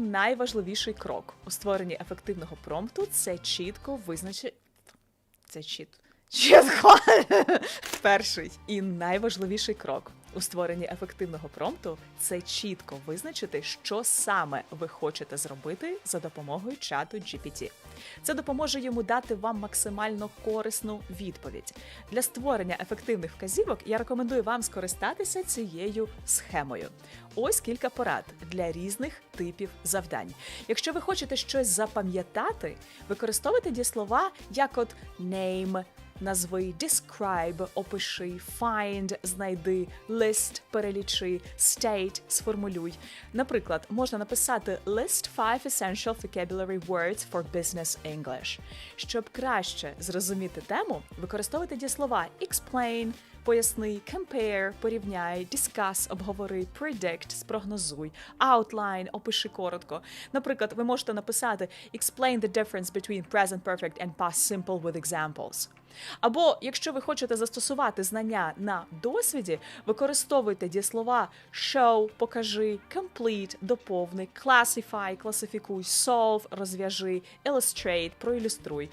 Найважливіший крок у створенні ефективного промпту це чітко визначити. Це чіт. Чітко. Перший і найважливіший крок у створенні ефективного промпту це чітко визначити, що саме ви хочете зробити за допомогою чату GPT. Це допоможе йому дати вам максимально корисну відповідь. Для створення ефективних вказівок я рекомендую вам скористатися цією схемою. Ось кілька порад для різних типів завдань. Якщо ви хочете щось запам'ятати, використовуйте дієслова як от name, назви, describe, опиши, find, знайди, list, перелічи, state, сформулюй. Наприклад, можна написати list five essential vocabulary words for business English. Щоб краще зрозуміти тему, використовуйте дієслова explain, Поясни, compare, порівняй, discuss, обговори, predict, спрогнозуй, outline, опиши коротко. Наприклад, ви можете написати explain the difference between present perfect and past simple with examples. Або, якщо ви хочете застосувати знання на досвіді, використовуйте дієслова show, покажи, complete, доповни, classify, класифікуй, solve, розв'яжи, illustrate, проілюструй.